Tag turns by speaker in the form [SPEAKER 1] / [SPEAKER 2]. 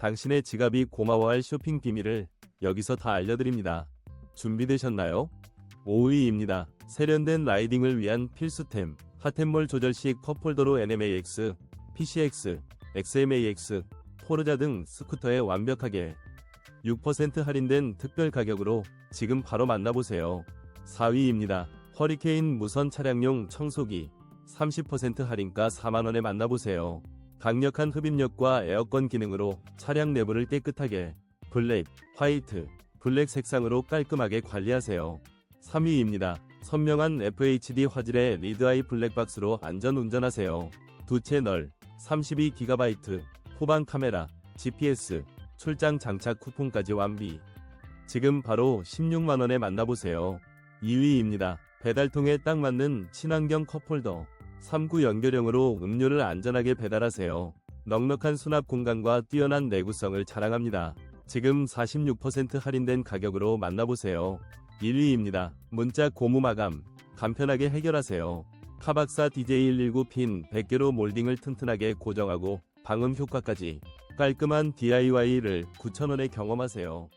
[SPEAKER 1] 당신의 지갑이 고마워할 쇼핑 비밀을 여기서 다 알려드립니다. 준비되셨나요? 5위입니다. 세련된 라이딩을 위한 필수템. 핫템몰 조절식 컵홀더로 NMAX, PCX, XMAX, 포르자 등 스쿠터에 완벽하게 6% 할인된 특별 가격으로 지금 바로 만나보세요. 4위입니다. 허리케인 무선 차량용 청소기 30% 할인가 4만원에 만나보세요. 강력한 흡입력과 에어컨 기능으로 차량 내부를 깨끗하게 블랙, 화이트, 블랙 색상으로 깔끔하게 관리하세요. 3위입니다. 선명한 FHD 화질의 리드아이 블랙박스로 안전 운전하세요. 두 채널, 32GB, 후방 카메라, GPS, 출장 장착 쿠폰까지 완비. 지금 바로 16만원에 만나보세요. 2위입니다. 배달통에 딱 맞는 친환경 컵홀더. 3구 연결형으로 음료를 안전하게 배달하세요. 넉넉한 수납 공간과 뛰어난 내구성을 자랑합니다. 지금 46% 할인된 가격으로 만나보세요. 1위입니다. 문자 고무 마감. 간편하게 해결하세요. 카박사 DJ119핀 100개로 몰딩을 튼튼하게 고정하고 방음 효과까지 깔끔한 DIY를 9,000원에 경험하세요.